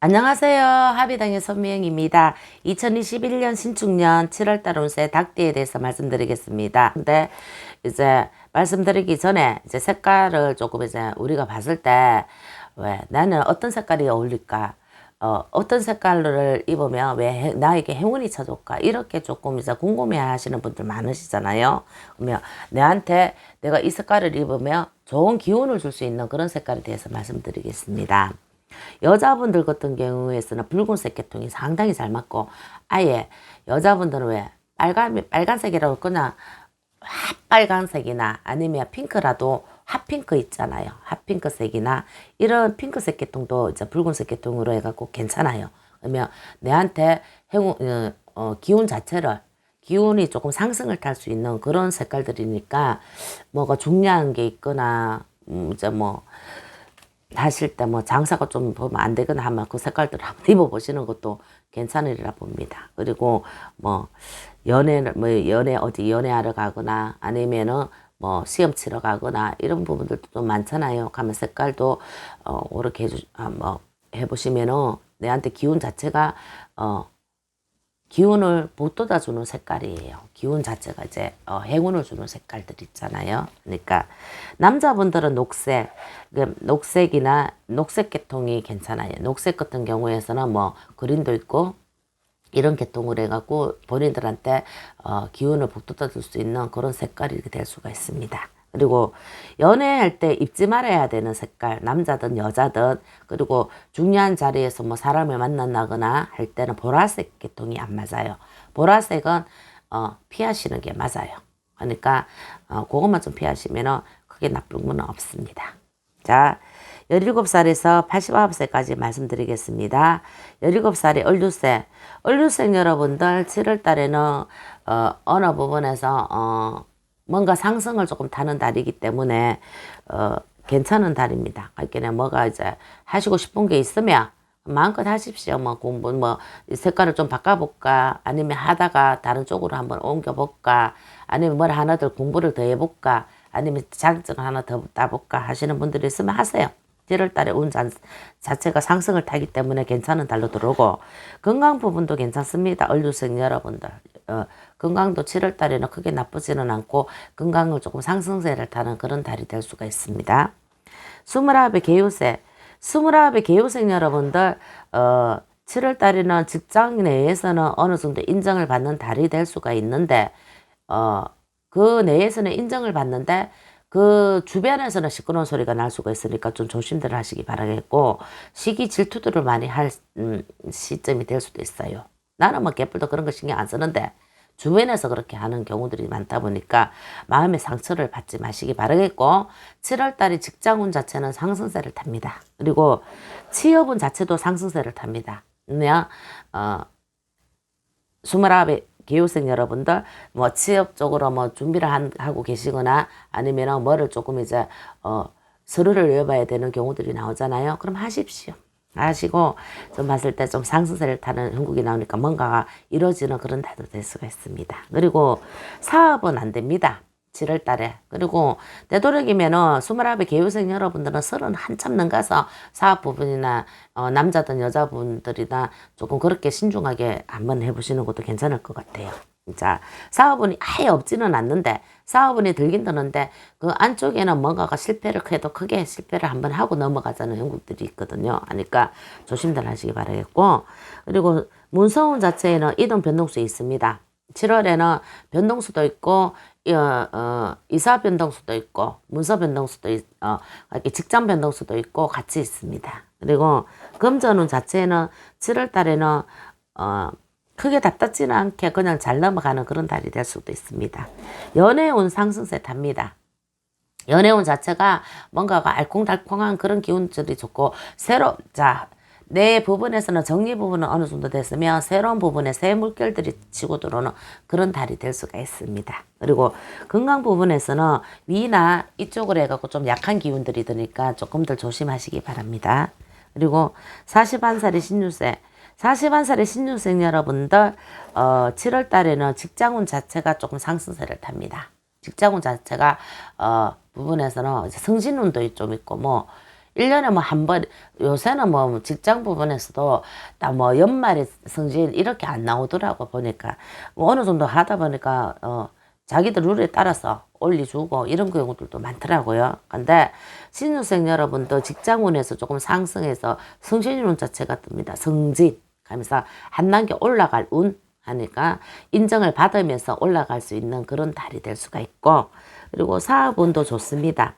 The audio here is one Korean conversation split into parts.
안녕하세요. 합의당의 선미영입니다. 2021년 신축년 7월달 운세 닭띠에 대해서 말씀드리겠습니다. 근데 이제 말씀드리기 전에 이제 색깔을 조금 이제 우리가 봤을 때 왜 나는 어떤 색깔이 어울릴까? 어, 어떤 색깔을 입으면 왜 해- 나에게 행운이 찾아올까? 이렇게 조금 이제 궁금해 하시는 분들 많으시잖아요. 그러면 내한테 내가 이 색깔을 입으면 좋은 기운을 줄 수 있는 그런 색깔에 대해서 말씀드리겠습니다. 여자분들 같은 경우에서는 붉은색 계통이 상당히 잘 맞고 아예 여자분들은 왜 빨간 빨간색이라고 그냥 핫빨간색이나 아니면 핑크라도 핫핑크 있잖아요. 핫핑크색이나 이런 핑크색 계통도 이제 붉은색 계통으로 해갖고 괜찮아요. 그러면 내한테 행운 어, 어, 기운 자체를 기운이 조금 상승을 탈 수 있는 그런 색깔들이니까 뭐가 중요한 게 있거나 음, 이제 뭐 하실 때 뭐 장사가 좀 보면 안 되거나 하면 그 색깔들 한번 입어보시는 것도 괜찮으리라 봅니다. 그리고 뭐 연애를 뭐 연애 어디 연애하러 가거나 아니면은 뭐 시험 치러 가거나 이런 부분들도 좀 많잖아요. 가면 색깔도 어 그렇게 해주 아, 뭐 해보시면은 내한테 기운 자체가 어 기운을 북돋아 주는 색깔이에요. 기운 자체가 이제 어, 행운을 주는 색깔들 있잖아요. 그러니까 남자분들은 녹색, 그 녹색이나 녹색 계통이 괜찮아요. 녹색 같은 경우에서는 뭐 그린도 있고 이런 계통을 해갖고 본인들한테 어, 기운을 북돋아 줄 수 있는 그런 색깔이 될 수가 있습니다. 그리고 연애할 때 입지 말아야 되는 색깔, 남자든 여자든, 그리고 중요한 자리에서 뭐 사람을 만난다거나 할 때는 보라색 계통이 안 맞아요. 보라색은, 어, 피하시는 게 맞아요. 그러니까, 어, 그것만 좀 피하시면은 크게 나쁜 건 없습니다. 자, 17살에서 89세까지 말씀드리겠습니다. 17살이 얼류생. 얼류생 여러분들 7월 달에는 어, 어느 부분에서 어, 뭔가 상승을 조금 타는 달이기 때문에 어, 괜찮은 달입니다. 그러니까 뭐가 이제 하시고 싶은 게 있으면 마음껏 하십시오. 뭐 공부 뭐이 색깔을 좀 바꿔볼까 아니면 하다가 다른 쪽으로 한번 옮겨볼까 아니면 뭘 하나 더 공부를 더 해볼까 아니면 자격증을 하나 더 따볼까 하시는 분들이 있으면 하세요. 7월 달에 운 자, 자체가 상승을 타기 때문에 괜찮은 달로 들어오고 건강 부분도 괜찮습니다. 얼류생 여러분들 어, 건강도 7월 달에는 크게 나쁘지는 않고 건강을 조금 상승세를 타는 그런 달이 될 수가 있습니다. 스물아홉의 개요세 스물아홉의 개요생 여러분들 어, 7월 달에는 직장 내에서는 어느 정도 인정을 받는 달이 될 수가 있는데 어, 그 내에서는 인정을 받는데 그 주변에서는 시끄러운 소리가 날 수가 있으니까 좀 조심들 하시기 바라겠고 시기 질투들을 많이 할 음, 시점이 될 수도 있어요. 나는 뭐 개뿔도 그런 거 신경 안 쓰는데 주변에서 그렇게 하는 경우들이 많다 보니까 마음의 상처를 받지 마시기 바라겠고 7월 달에 직장운 자체는 상승세를 탑니다. 그리고 취업운 자체도 상승세를 탑니다. 그러면 어 스물아홉의 기후생 여러분들 뭐 취업 쪽으로 뭐 준비를 한, 하고 계시거나 아니면 뭐를 조금 이제 어 서류를 외워봐야 되는 경우들이 나오잖아요. 그럼 하십시오. 하시고 좀 봤을 때 좀 상승세를 타는 형국이 나오니까 뭔가가 이루어지는 그런 달도 될 수가 있습니다. 그리고 사업은 안 됩니다. 7월 달에. 그리고 되도록이면은 스물아홉의 개유생 여러분들은 서른 한참 넘가서 사업 부분이나 어, 남자든 여자분들이나 조금 그렇게 신중하게 한번 해보시는 것도 괜찮을 것 같아요. 자, 사업운이 아예 없지는 않는데, 사업운이 들긴 드는데, 그 안쪽에는 뭔가가 실패를 해도 크게 실패를 한번 하고 넘어가자는 형국들이 있거든요. 하니까 조심들 하시기 바라겠고, 그리고 문서운 자체에는 이동 변동수 있습니다. 7월에는 변동수도 있고, 어, 어, 이사 변동수도 있고, 문서 변동수도 있, 어, 이렇게 직장 변동수도 있고, 같이 있습니다. 그리고 금전운 자체는 7월 달에는, 어, 크게 답답지는 않게 그냥 잘 넘어가는 그런 달이 될 수도 있습니다. 연애운 상승세 탑니다. 연애운 자체가 뭔가가 알콩달콩한 그런 기운들이 좋고 새로 자. 내 부분에서는 정리 부분은 어느 정도 됐으면 새로운 부분에 새 물결들이 치고 들어오는 그런 달이 될 수가 있습니다. 그리고 건강 부분에서는 위나 이쪽으로 해갖고 좀 약한 기운들이 드니까 조금 더 조심하시기 바랍니다. 그리고 41살의 신유세 41살의 신유생 여러분들 어, 7월 달에는 직장운 자체가 조금 상승세를 탑니다. 직장운 자체가 어, 부분에서는 이제 성신운도 좀 있고 뭐 일년에 뭐 한 번, 요새는 뭐 직장 부분에서도 딱뭐 연말에 성질 이렇게 안 나오더라고 보니까. 뭐 어느 정도 하다 보니까, 어, 자기들 룰에 따라서 올려주고 이런 경우들도 많더라고요. 근데 신입생 여러분도 직장운에서 조금 상승해서 성신운 자체가 뜹니다. 성진. 하면서 한 단계 올라갈 운 하니까 인정을 받으면서 올라갈 수 있는 그런 달이 될 수가 있고 그리고 사업운도 좋습니다.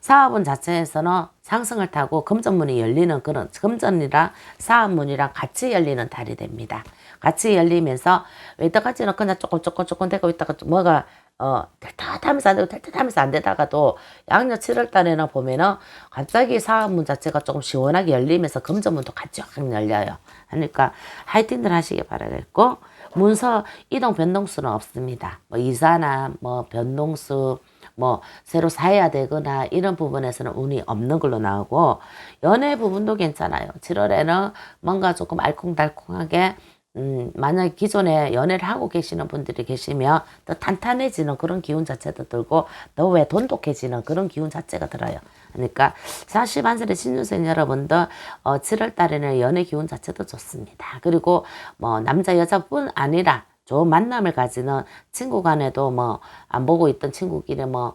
사업운 자체에서는 상승을 타고 금전문이 열리는 그런 금전이랑 사업문이랑 같이 열리는 달이 됩니다. 같이 열리면서 여태까지는 그냥 조금 조금 조금 되고 있다가 좀 뭐가 어 델tat하면서 안 되고 델tat하면서 안 되다가도 양력 7월 달에는 보면은 갑자기 사업문 자체가 조금 시원하게 열리면서 금전문도 같이 확 열려요. 그러니까 화이팅들 하시기 바라겠고 문서 이동 변동수는 없습니다. 뭐 이사나 뭐 변동수 뭐 새로 사야 되거나 이런 부분에서는 운이 없는 걸로 나오고 연애 부분도 괜찮아요. 7월에는 뭔가 조금 알콩달콩하게 음, 만약 기존에 연애를 하고 계시는 분들이 계시면 더 탄탄해지는 그런 기운 자체도 들고 더 왜 돈독해지는 그런 기운 자체가 들어요. 그러니까 40한살의 신유생 여러분들 어, 7월 달에는 연애 기운 자체도 좋습니다. 그리고 뭐 남자 여자뿐 아니라 좋은 만남을 가지는 친구 간에도 뭐 안 보고 있던 친구끼리 뭐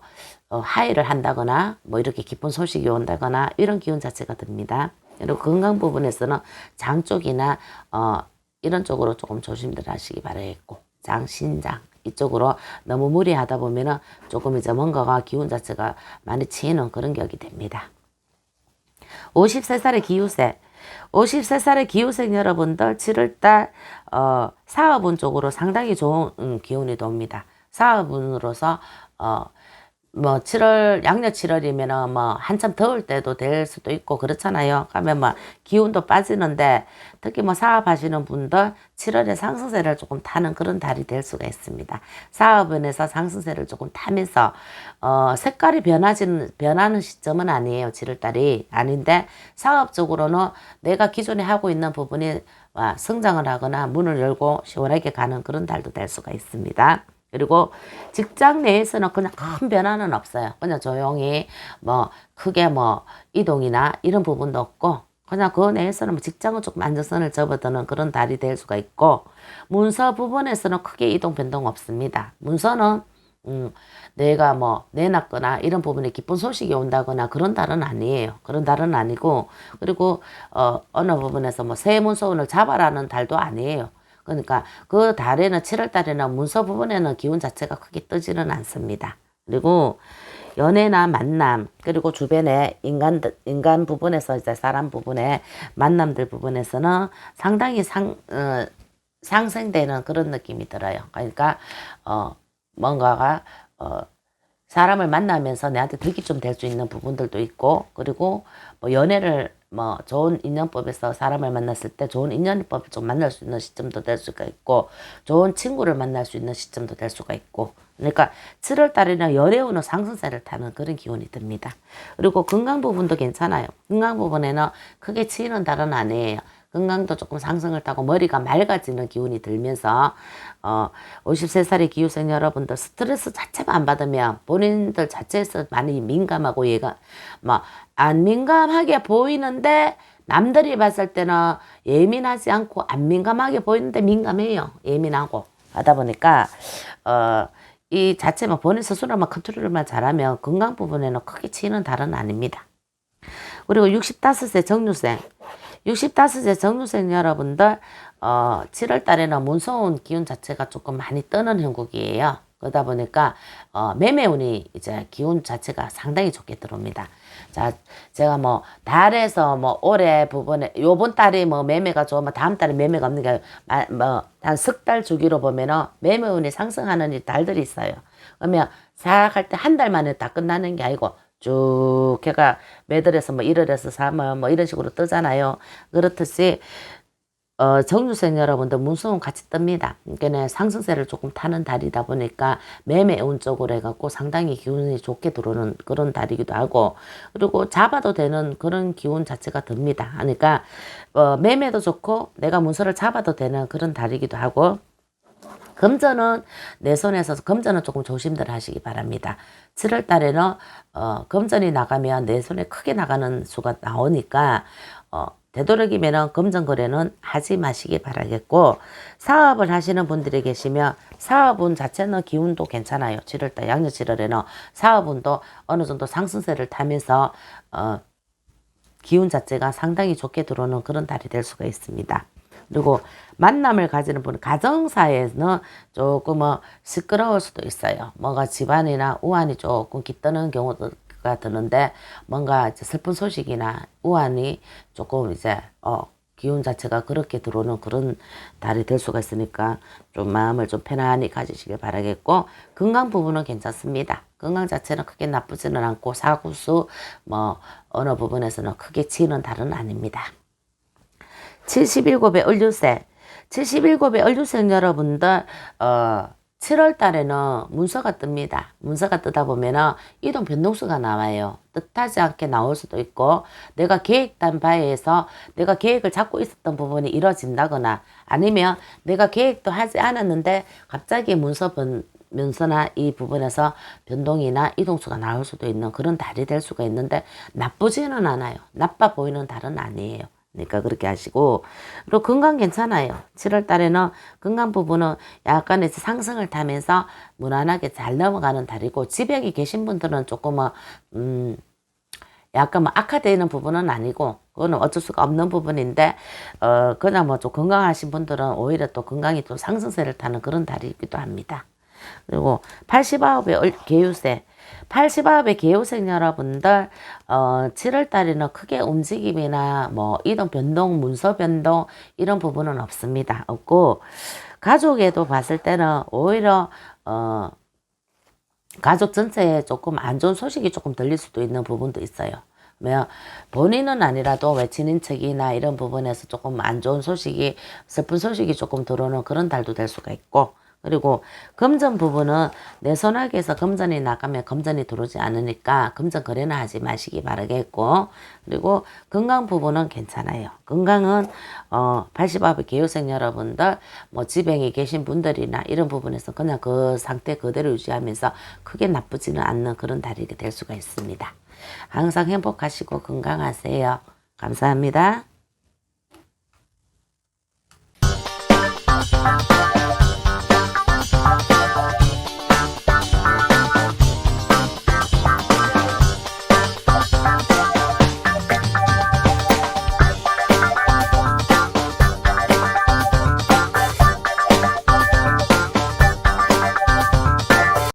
어, 하이를 한다거나 뭐 이렇게 기쁜 소식이 온다거나 이런 기운 자체가 듭니다. 그리고 건강 부분에서는 장 쪽이나 어, 이런 쪽으로 조금 조심들 하시기 바라겠고 장, 신장 이쪽으로 너무 무리하다 보면은 조금 이제 뭔가가 기운 자체가 많이 치이는 그런 격이 됩니다. 53살의 기후세 53살의 기후생 여러분들 7월달 어, 사업운 쪽으로 상당히 좋은 음, 기운이 돕니다. 사업운으로서 어, 뭐 7월 양력 7월이면은 뭐 한참 더울 때도 될 수도 있고 그렇잖아요. 그러면 뭐 기운도 빠지는데 특히 뭐 사업하시는 분들 7월에 상승세를 조금 타는 그런 달이 될 수가 있습니다. 사업은에서 상승세를 조금 타면서 어 색깔이 변하지는 변하는 시점은 아니에요. 7월 달이 아닌데 사업적으로는 내가 기존에 하고 있는 부분이 와, 성장을 하거나 문을 열고 시원하게 가는 그런 달도 될 수가 있습니다. 그리고 직장 내에서는 그냥 큰 변화는 없어요. 그냥 조용히 뭐 크게 뭐 이동이나 이런 부분도 없고 그냥 그 내에서는 뭐 직장은 조금 안정선을 접어드는 그런 달이 될 수가 있고 문서 부분에서는 크게 이동 변동 없습니다. 문서는 음, 내가 뭐 내놨거나 이런 부분에 기쁜 소식이 온다거나 그런 달은 아니에요. 그런 달은 아니고 그리고 어, 어느 부분에서 뭐 새 문서운을 잡아라는 달도 아니에요. 그러니까 그 달에는 7월 달에는 문서 부분에는 기운 자체가 크게 뜨지는 않습니다. 그리고 연애나 만남 그리고 주변에 인간 인간 부분에서 이제 사람 부분에 만남들 부분에서는 상당히 상 어, 상승되는 그런 느낌이 들어요. 그러니까 어 뭔가가 어 사람을 만나면서 내한테 득이 좀 될 수 있는 부분들도 있고 그리고 뭐 연애를 뭐 좋은 인연법에서 사람을 만났을 때 좋은 인연법을 좀 만날 수 있는 시점도 될 수가 있고 좋은 친구를 만날 수 있는 시점도 될 수가 있고 그러니까 7월 달에는 열애운은 상승세를 타는 그런 기운이 듭니다. 그리고 건강 부분도 괜찮아요. 건강 부분에는 크게 치이는 달은 아니에요. 건강도 조금 상승을 타고 머리가 맑아지는 기운이 들면서 어 53살의 기후생 여러분들 스트레스 자체만 안 받으면 본인들 자체에서 많이 민감하고 얘가 뭐 안 민감하게 보이는데 남들이 봤을 때는 예민하지 않고 안 민감하게 보이는데 민감해요. 예민하고 하다 보니까 어 이 자체만 본인 스스로만 컨트롤만 잘하면 건강 부분에는 크게 치는 달은 아닙니다. 그리고 65세 정류생 65세 정류생 여러분들 어 7월 달에는 문서운 기운 자체가 조금 많이 뜨는 형국이에요. 그러다 보니까 어 매매운이 이제 기운 자체가 상당히 좋게 들어옵니다. 자, 제가 뭐 달에서 뭐 올해 부분에 요번 달에 뭐 매매가 좋으면 다음 달에 매매가 없는 게 뭐한 석 달 주기로 보면은 매매운이 상승하는 이 달들이 있어요. 그러면 싹할때 한 달 만에 다 끝나는 게 아니고 쭉 걔가 매달에서 뭐 1월에서 3월 뭐 이런 식으로 뜨잖아요. 그렇듯이 어, 정유생 여러분들 문수운 같이 뜹니다. 그러니까 상승세를 조금 타는 달이다 보니까 매매운 쪽으로 해갖고 상당히 기운이 좋게 들어오는 그런 달이기도 하고 그리고 잡아도 되는 그런 기운 자체가 듭니다. 그러니까 어, 매매도 좋고 내가 문서를 잡아도 되는 그런 달이기도 하고 금전은 내 손에서 금전은 조금 조심들 하시기 바랍니다. 7월 달에는 어, 금전이 나가면 내 손에 크게 나가는 수가 나오니까 어, 되도록이면은 금전 거래는 하지 마시기 바라겠고 사업을 하시는 분들이 계시면 사업운 자체는 기운도 괜찮아요. 7월달 양력 7월에는 사업운도 어느 정도 상승세를 타면서 어, 기운 자체가 상당히 좋게 들어오는 그런 달이 될 수가 있습니다. 그리고 만남을 가지는 분은 가정사에는 조금 어 시끄러울 수도 있어요. 뭔가 집안이나 우환이 조금 깃드는 경우가 드는데 뭔가 이제 슬픈 소식이나 우환이 조금 이제 어 기운 자체가 그렇게 들어오는 그런 달이 될 수가 있으니까 좀 마음을 좀 편안히 가지시길 바라겠고 건강 부분은 괜찮습니다. 건강 자체는 크게 나쁘지는 않고 사구수 뭐 어느 부분에서는 크게 치는 달은 아닙니다. 77곱의 을류세 77곱의 을류생 여러분들 어 7월 달에는 문서가 뜹니다. 문서가 뜨다 보면은 이동 변동수가 나와요. 뜻하지 않게 나올 수도 있고 내가 계획한 바에서 내가 계획을 잡고 있었던 부분이 이뤄진다거나 아니면 내가 계획도 하지 않았는데 갑자기 문서 변, 면서나 이 부분에서 변동이나 이동수가 나올 수도 있는 그런 달이 될 수가 있는데 나쁘지는 않아요. 나빠 보이는 달은 아니에요. 그러니까 그렇게 하시고 그리고 건강 괜찮아요. 7월 달에는 건강 부분은 약간 이제 상승을 타면서 무난하게 잘 넘어가는 달이고 지병이 계신 분들은 조금 음 약간 뭐 악화되는 부분은 아니고 그거는 어쩔 수가 없는 부분인데 어 그냥 뭐 좀 건강하신 분들은 오히려 또 건강이 좀 상승세를 타는 그런 달이기도 합니다. 그리고 89의 개유세 80압의 개요생 여러분들 어 7월 달에는 크게 움직임이나 뭐 이동 변동, 문서 변동 이런 부분은 없습니다. 없고 가족에도 봤을 때는 오히려 어 가족 전체에 조금 안 좋은 소식이 조금 들릴 수도 있는 부분도 있어요. 뭐 본인은 아니라도 왜 친인척이나 이런 부분에서 조금 안 좋은 소식이 슬픈 소식이 조금 들어오는 그런 달도 될 수가 있고 그리고 금전 부분은 내 손아귀에서 금전이 나가면 금전이 들어오지 않으니까 금전 거래는 하지 마시기 바라겠고 그리고 건강 부분은 괜찮아요. 건강은 어 80압의 개요생 여러분들 뭐 지병에 계신 분들이나 이런 부분에서 그냥 그 상태 그대로 유지하면서 크게 나쁘지는 않는 그런 달이 될 수가 있습니다. 항상 행복하시고 건강하세요. 감사합니다.